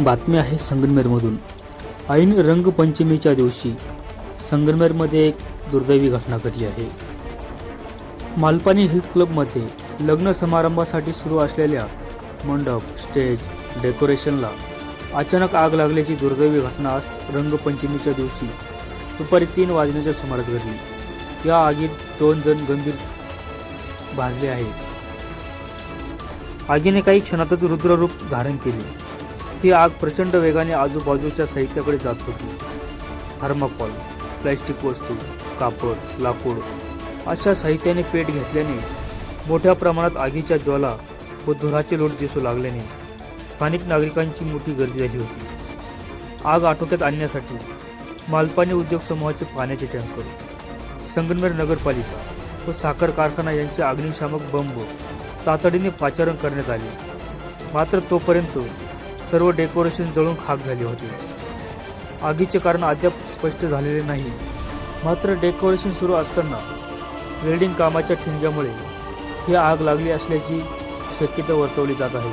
बातमी आहे संगनमेरमधून. ऐन रंगपंचमीच्या दिवशी संगनमेरमध्ये एक दुर्दैवी घटना घडली आहे. मालपानी हेल्थ क्लबमध्ये लग्न समारंभासाठी सुरू असलेल्या मंडप स्टेज डेकोरेशनला अचानक आग लागल्याची दुर्दैवी घटना आज रंगपंचमीच्या दिवशी दुपारी तीन वाजण्याच्या सुमारास घडली. या आगीत दोन जण गंभीर भाजले आहेत. आगीने काही क्षणातच रुद्ररूप धारण केले. ही आग प्रचंड वेगाने आजूबाजूच्या साहित्याकडे जात होती. थर्माकॉल प्लॅस्टिक वस्तू कापड लाकूड अशा साहित्याने पेट घेतल्याने मोठ्या प्रमाणात आगीच्या ज्वाला व धुराचे लोट दिसू लागल्याने स्थानिक नागरिकांची मोठी गर्दी झाली होती. आग आटोक्यात आणण्यासाठी मालपाणी उद्योग समूहाचे पाण्याचे टँकर संगमनेर नगरपालिका व साखर कारखाना यांचे अग्निशामक बंब तातडीने पाचारण करण्यात आले. मात्र तोपर्यंत सर्व डेकोरेशन जळून खाक झाले होते. आगीचे कारण अद्याप स्पष्ट झालेले नाही. मात्र डेकोरेशन सुरू असताना वेल्डिंग कामाच्या ठिणग्यामुळे ही आग लागली असल्याची शक्यता वर्तवली जात आहे.